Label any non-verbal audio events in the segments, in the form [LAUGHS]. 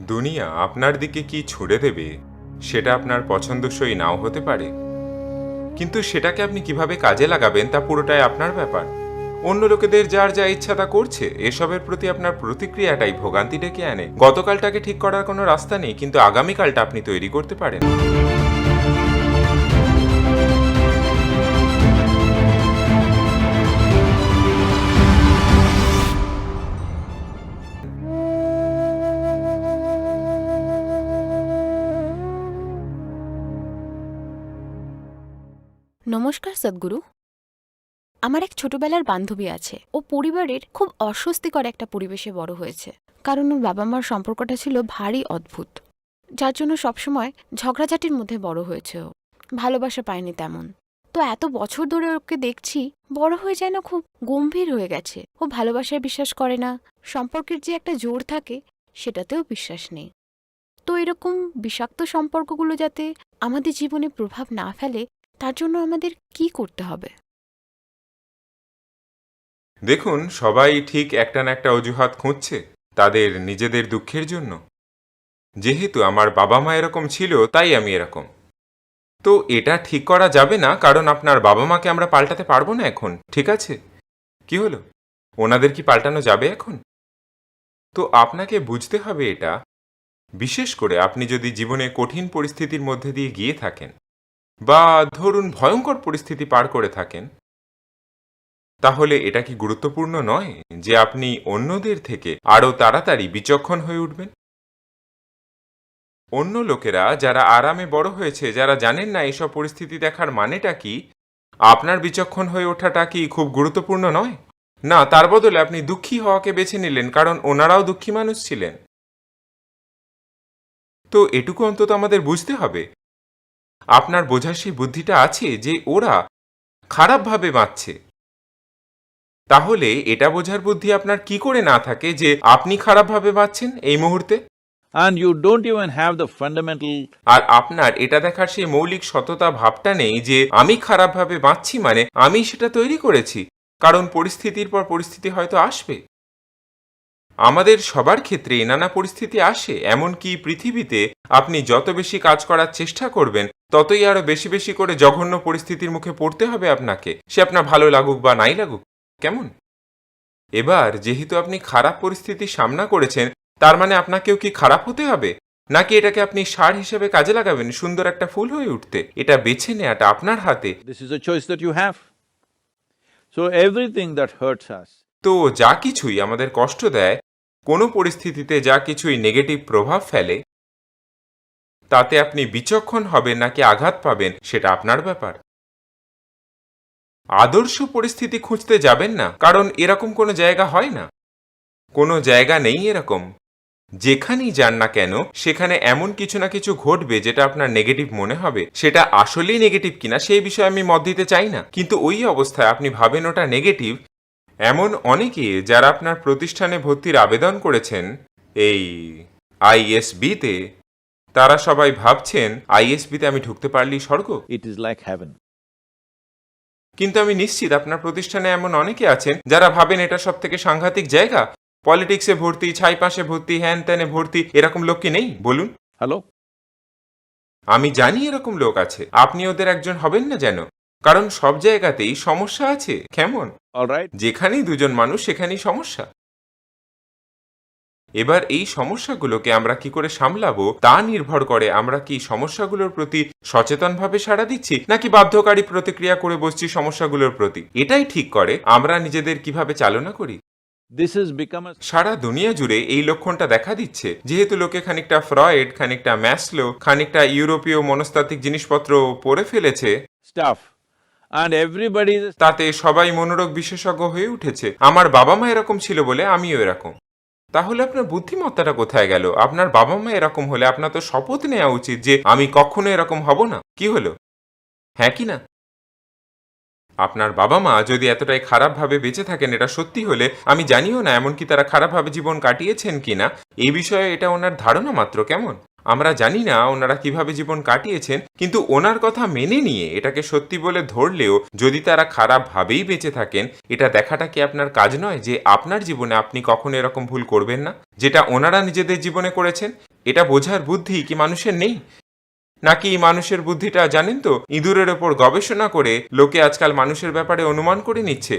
দুনিয়া আপনার দিকে কি ছুড়ে দেবে, সেটা আপনার পছন্দসই নাও হতে পারে। কিন্তু সেটাকে আপনি কীভাবে কাজে লাগাবেন তা পুরোটাই আপনার ব্যাপার। অন্য লোকেদের যার যা ইচ্ছা তা করছে, এসবের প্রতি আপনার প্রতিক্রিয়াটাই ভোগান্তি ডেকে আনে। গতকালটাকে ঠিক করার কোনো রাস্তা নেই, কিন্তু আগামীকালটা আপনি তৈরি করতে পারেন। নমস্কার, সদ্গুরু। আমার এক ছোটবেলার বান্ধবী আছে। ও পরিবারের খুব অস্বস্তিকর একটা পরিবেশে বড় হয়েছে। কারণ ওর বাবা মার সম্পর্কটা ছিল ভারী অদ্ভুত। যার জন্য সবসময় ঝগড়াঝাটির মধ্যে বড় হয়েছে ও। ভালোবাসা পায়নি তেমন। তো এত বছর ধরে ওকে দেখছি, বড় হয়ে যেন খুব গম্ভীর হয়ে গেছে। ও ভালোবাসায় বিশ্বাস করে না। সম্পর্কের যে একটা জোর থাকে, সেটাতেও বিশ্বাস নেই। তো এরকম বিষাক্ত সম্পর্কগুলো যাতে আমাদের জীবনে প্রভাব না ফেলে তার জন্য আমাদের কি করতে হবে? দেখুন, সবাই ঠিক একটা না একটা অজুহাত খুঁজছে তাদের নিজেদের দুঃখের জন্য। যেহেতু আমার বাবা মা এরকম ছিল, তাই আমি এরকম। তো এটা ঠিক করা যাবে না, কারণ আপনার বাবা মাকে আমরা পাল্টাতে পারব না এখন, ঠিক আছে? কি হলো? ওনাদের কি পাল্টানো যাবে এখন? তো আপনাকে বুঝতে হবে এটা, বিশেষ করে আপনি যদি জীবনে কঠিন পরিস্থিতির মধ্যে দিয়ে গিয়ে থাকেন। বা ধরুন ভয়ঙ্কর পরিস্থিতি পার করে থাকেন, তাহলে এটা কি গুরুত্বপূর্ণ নয় যে আপনি অন্যদের থেকে আরও তাড়াতাড়ি বিচক্ষণ হয়ে উঠবেন? অন্য লোকেরা যারা আরামে বড় হয়েছে, যারা জানেন না এসব পরিস্থিতি দেখার মানেটা কি, আপনার বিচক্ষণ হয়ে ওঠাটা কি খুব গুরুত্বপূর্ণ নয়? না, তার বদলে আপনি দুঃখী হওয়াকে বেছে নিলেন, কারণ ওনারাও দুঃখী মানুষ ছিলেন। তো এটুকু অন্তত আমাদের বুঝতে হবে আপনার বোঝার সেই বুদ্ধিটা আছে যে ওরা খারাপভাবে বাঁচছে। তাহলে এটা বোঝার বুদ্ধি আপনার কি করে না থাকে যে আপনি খারাপভাবে বাঁচছেন এই মুহূর্তে? And you don't even have the fundamental আর আপনার এটা দেখার সেই মৌলিক সততা ভাবটা নেই যে আমি খারাপভাবে বাঁচছি মানে আমি সেটা তৈরি করেছি। কারণ পরিস্থিতির পর পরিস্থিতি হয়তো আসবে। আমাদের সবার ক্ষেত্রেই নানা পরিস্থিতি আসে এমনকি পৃথিবীতে আপনি যত বেশি কাজ করার চেষ্টা করবেন ততই আরও বেশি বেশি করে জঘন্য পরিস্থিতির মুখে পড়তে হবে আপনাকে সে আপনার ভালো লাগুক বা নাই লাগুক। কেমন? এবার যেহেতু আপনি খারাপ পরিস্থিতির সামনা করেছেন তার মানে আপনাকেও কি খারাপ হতে হবে? নাকি এটাকে আপনি সার হিসেবে কাজে লাগাবেন সুন্দর একটা ফুল হয়ে উঠতে? এটা বেছে নেওয়াটা আপনার হাতে। You have. So everything that hurts us তো যা কিছুই আমাদের কষ্ট দেয় কোনো পরিস্থিতিতে যা কিছুই নেগেটিভ প্রভাব ফেলে, তাতে আপনি বিচক্ষণ হবেন নাকি আঘাত পাবেন, সেটা আপনার ব্যাপার। আদর্শ পরিস্থিতি খুঁজতে যাবেন না, কারণ এরকম কোনো জায়গা হয় না। কোনো জায়গা নেই এরকম। যেখানেই যান না কেন, সেখানে এমন কিছু না কিছু ঘটবে যেটা আপনার নেগেটিভ মনে হবে। সেটা আসলেই নেগেটিভ কিনা, সেই বিষয়ে আমি মত দিতে চাই না। কিন্তু ওই অবস্থায় আপনি ভাবেন ওটা নেগেটিভ এমন অনেকে যারা আপনার প্রতিষ্ঠানে ভর্তির আবেদন করেছেন এই আইএসবিতে তারা সবাই ভাবছেন আইএসবিতে আমি ঢুকতে পারলেই স্বর্গ? ইট is লাইক হ্যাভেন কিন্তু আমি নিশ্চিত আপনার প্রতিষ্ঠানে এমন অনেকে আছেন যারা ভাবেন এটা সব থেকে সাংঘাতিক জায়গা। পলিটিক্সে ভর্তি ছাই পাশে ভর্তি হ্যান ত্যানে ভর্তি এরকম লোক কি নেই? বলুন। হ্যালো আমি জানি এরকম লোক আছে। আপনি ওদের একজন হবেন না যেন? কারণ সব জায়গাতেই সমস্যা আছে কেমন? যেখানেই দুজন মানুষ সেখানেই সমস্যা। এবার এই সমস্যাগুলোকে আমরা কি করে সামলাবো তা নির্ভর করে আমরা কি সমস্যাগুলোর প্রতি সচেতনভাবে সাড়া দিচ্ছি নাকি বাধ্যকারী প্রতিক্রিয়া করে বসছি সমস্যাগুলোর প্রতি? এটাই ঠিক করে আমরা নিজেদের কীভাবে চালনা করি। সারা দুনিয়া জুড়ে এই লক্ষণটা দেখা দিচ্ছে। যেহেতু লোকে খানিকটা ফ্রয়েড খানিকটা ম্যাসলো খানিকটা ইউরোপীয় মনস্তাত্ত্বিক জিনিসপত্র পড়ে ফেলেছে। stuff. And everybody তাতে সবাই মনোরোগ বিশেষজ্ঞ হয়ে উঠেছে। আমার বাবা মা এরকম ছিল বলে আমিও এরকম। তাহলে আপনার বুদ্ধিমত্তাটা কোথায় গেল? আপনার বাবা মা এরকম হলে আপনার তো শপথ নেওয়া উচিত যে আমি কখনো এরকম হব না। কি হলো? হ্যাঁ কি না? আপনার বাবা মা যদি এতটাই খারাপভাবে বেঁচে থাকেন, এটা সত্যি হলে আমি জানিও না এমনকি তারা খারাপভাবে জীবন কাটিয়েছেন কিনা এই বিষয়ে এটা ওনার ধারণা মাত্র, কেমন? আমরা জানি না ওনারা কীভাবে জীবন কাটিয়েছেন, কিন্তু ওনার কথা মেনে নিয়ে এটাকে সত্যি বলে ধরলেও যদি তারা খারাপভাবেই বেঁচে থাকেন, এটা দেখাটা কি আপনার কাজ নয় যে আপনার জীবনে আপনি কখনো এরকম ভুল করবেন না? যেটা ওনারা নিজেদের জীবনে করেছেন, এটা বোঝার বুদ্ধি কি মানুষের নেই? নাকি মানুষের বুদ্ধিটা জানেন তো, ইঁদুরের ওপর গবেষণা করে লোকে আজকাল মানুষের ব্যাপারে অনুমান করে নিচ্ছে?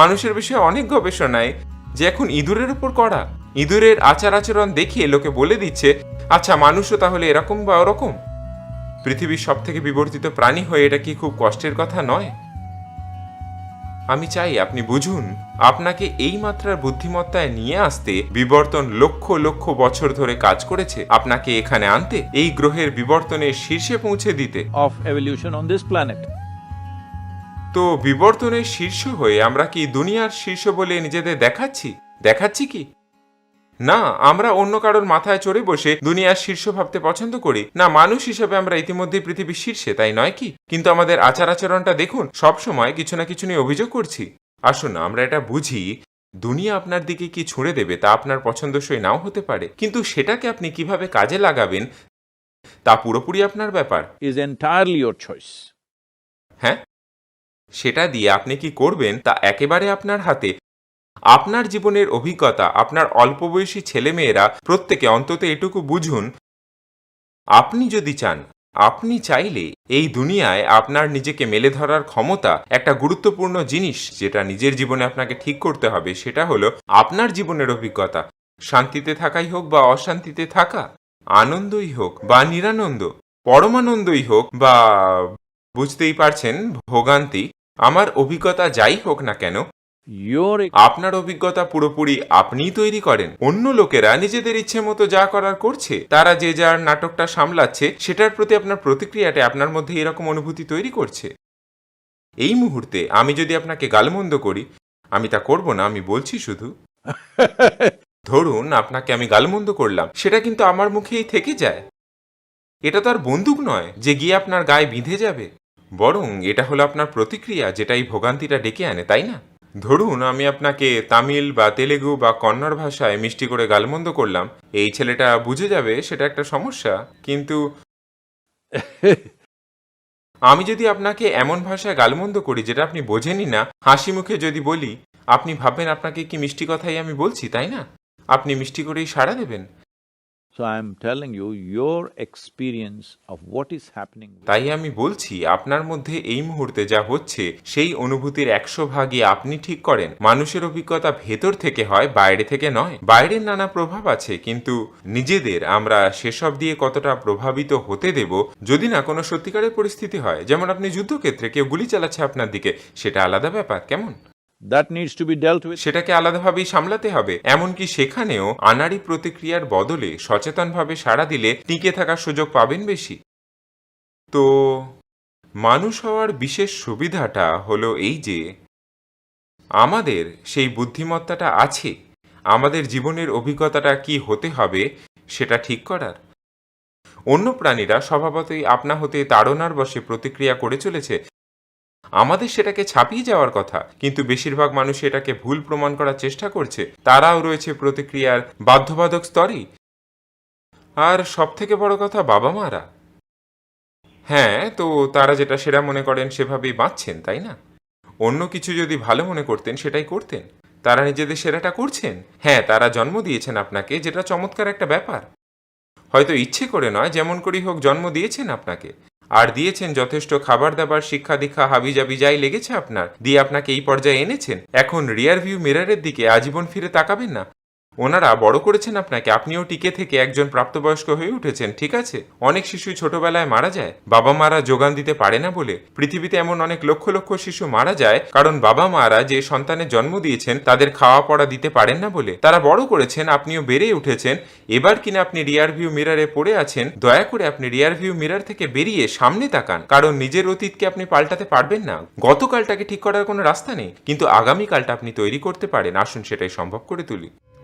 মানুষের বিষয়ে অনেক গবেষণায় যে এখন ইঁদুরের উপর করা ইঁদুরের আচার আচরণ দেখিয়ে লোকে বলে দিচ্ছে আচ্ছা মানুষও তাহলে এরকম বা ওরকম? পৃথিবীর সব থেকে বিবর্তিত প্রাণী হয়ে এটা কি খুব কষ্টের কথা নয়? আমি চাই আপনি বুঝুন, আপনাকে এই মাত্রার বুদ্ধিমত্তায় নিয়ে আসতে বিবর্তন লক্ষ লক্ষ বছর ধরে কাজ করেছে। আপনাকে এখানে আনতে এই গ্রহের বিবর্তনের শীর্ষে পৌঁছে দিতে। Of evolution on this planet. তো বিবর্তনের শীর্ষ হয়ে আমরা কি দুনিয়ার শীর্ষ বলে নিজেদের দেখাচ্ছি? দেখাচ্ছি কি? না আমরা অন্য কারোর মাথায় চড়ে বসে দুনিয়ার শীর্ষ ভাবতে পছন্দ করি। না মানুষ হিসেবে আমরা ইতিমধ্যে পৃথিবীর শীর্ষে তাই নয় কি? কিন্তু আমাদের আচার আচরণটা দেখুন সব সময় কিছু না কিছু নিয়ে অভিযোগ করছি। আসুন আমরা এটা বুঝি দুনিয়া আপনার দিকে কি ছুঁড়ে দেবে তা আপনার পছন্দসই নাও হতে পারে। কিন্তু সেটাকে আপনি কীভাবে কাজে লাগাবেন তা পুরোপুরি আপনার ব্যাপার। Is entirely your choice. হ্যাঁ? সেটা দিয়ে আপনি কি করবেন তা একেবারে আপনার হাতে। আপনার জীবনের অভিজ্ঞতা, আপনার অল্প বয়সী ছেলেমেয়েরা প্রত্যেকে অন্তত এটুকু বুঝুন। আপনি যদি চান, আপনি চাইলে এই দুনিয়ায় আপনার নিজেকে মেলে ধরার ক্ষমতা একটা গুরুত্বপূর্ণ জিনিস যেটা নিজের জীবনে আপনাকে ঠিক করতে হবে, সেটা হলো আপনার জীবনের অভিজ্ঞতা। শান্তিতে থাকাই হোক বা অশান্তিতে থাকা, আনন্দই হোক বা নিরানন্দ, পরমানন্দই হোক বা বুঝতেই পারছেন ভোগান্তি আমার অভিজ্ঞতা যাই হোক না কেন আপনার অভিজ্ঞতা পুরোপুরি আপনিই তৈরি করেন। অন্য লোকেরা নিজেদের ইচ্ছে মতো যা করার করছে তারা যে যার নাটকটা সামলাচ্ছে সেটার প্রতি আপনার প্রতিক্রিয়াটা আপনার মধ্যে এরকম অনুভূতি তৈরি করছে। এই মুহূর্তে আমি যদি আপনাকে গালমন্দ করি আমি তা করব না আমি বলছি শুধু [LAUGHS] ধরুন আপনাকে আমি গালমন্দ করলাম সেটা কিন্তু আমার মুখেই থেকে যায়। এটা তো আর বন্দুক নয় যে গিয়ে আপনার গায়ে বিঁধে যাবে। বরং এটা হলো আপনার প্রতিক্রিয়া যেটা এই ভোগান্তিটা ডেকে আনে তাই না? ধরুন আমি আপনাকে তামিল বা তেলেগু বা কন্নড় ভাষায় মিষ্টি করে গালমন্দ করলাম এই ছেলেটা বুঝে যাবে সেটা একটা সমস্যা কিন্তু [LAUGHS] আমি যদি আপনাকে এমন ভাষায় গালমন্দ করি যেটা আপনি বোঝেনই না হাসি মুখে যদি বলি আপনি ভাববেন আপনাকে কি মিষ্টি কথাই আমি বলছি তাই না? আপনি মিষ্টি করেই সাড়া দেবেন। So I'm telling you, your experience of what is happening তাই আমি বলছি আপনার মধ্যে এই মুহূর্তে যা হচ্ছে সেই অনুভূতির একশো ভাগই আপনি ঠিক করেন। মানুষের অভিজ্ঞতা ভেতর থেকে হয় বাইরে থেকে নয়। বাইরের নানা প্রভাব আছে কিন্তু নিজেদের আমরা সেসব দিয়ে কতটা প্রভাবিত হতে দেব যদি না কোনো সত্যিকারের পরিস্থিতি হয় যেমন আপনি যুদ্ধক্ষেত্রে কেউ গুলি চালাচ্ছে আপনার দিকে সেটা আলাদা ব্যাপার কেমন? সেটাকে আলাদাভাবেই সামলাতে হবে। এমনকি সেখানেও আনাড়ি প্রতিক্রিয়ার বদলে সচেতনভাবে সাড়া দিলে টিকে থাকার সুযোগ পাবেন বেশি। তো মানুষ হওয়ার বিশেষ সুবিধাটা হলো এই যে, আমাদের সেই বুদ্ধিমত্তাটা আছে। আমাদের জীবনের অভিজ্ঞতাটা কি হতে হবে সেটা ঠিক করার। অন্য প্রাণীরা স্বভাবতই আপনা হতে তাড়নার বসে প্রতিক্রিয়া করে চলেছে। আমাদের সেটাকে ছাপিয়ে যাওয়ার কথা, কিন্তু বেশিরভাগ মানুষ এটাকে ভুল প্রমাণ করার চেষ্টা করছে। তারাও রয়েছে প্রতিক্রিয়ার বাধ্যবাধক স্তরেই। আর সব থেকে বড় কথা বাবা মারা। হ্যাঁ তো তারা যেটা সেরা মনে করেন সেভাবেই বাঁচছেন, তাই না? অন্য কিছু যদি ভালো মনে করতেন, সেটাই করতেন। তারা নিজেদের সেরাটা করছেন। হ্যাঁ তারা জন্ম দিয়েছেন আপনাকে, যেটা চমৎকার একটা ব্যাপার। হয়তো ইচ্ছে করে নয়, যেমন করেই হোক জন্ম দিয়েছেন আপনাকে। আর দিয়েছেন যথেষ্ট খাবার দাবার, শিক্ষা দীক্ষা হাবিজাবি যাই লেগেছে আপনার? দিয়ে আপনাকে এই পর্যায়ে এনেছেন? এখন রিয়ার ভিউ মিরারের দিকে আজীবন ফিরে তাকাবেন না? ওনারা বড় করেছেন আপনাকে। আপনিও টিকে থেকে একজন প্রাপ্তবয়স্ক হয়ে উঠেছেন, ঠিক আছে? অনেক শিশু ছোটবেলায় মারা যায়। বাবা মারা যোগান দিতে পারে না বলে। পৃথিবীতে এমন অনেক লক্ষ লক্ষ শিশু মারা যায়, কারণ বাবা মারা যে সন্তানের জন্ম দিয়েছেন, তাদের খাওয়া পড়া দিতে পারেন না বলে। তারা বড় করেছেন, আপনিও বেড়ে উঠেছেন। এবার কিনা আপনি রিয়ার ভিউ মিররে পড়ে আছেন, দয়া করে আপনি রিয়ার ভিউ মিরর থেকে বেরিয়ে সামনে তাকান, কারণ নিজের অতীতকে আপনি পাল্টাতে পারবেন না। গতকালটাকে ঠিক করার কোনো রাস্তা নেই, কিন্তু আগামীকালটা আপনি তৈরি করতে পারেন। আসুন সেটাই সম্ভব করে তুলি।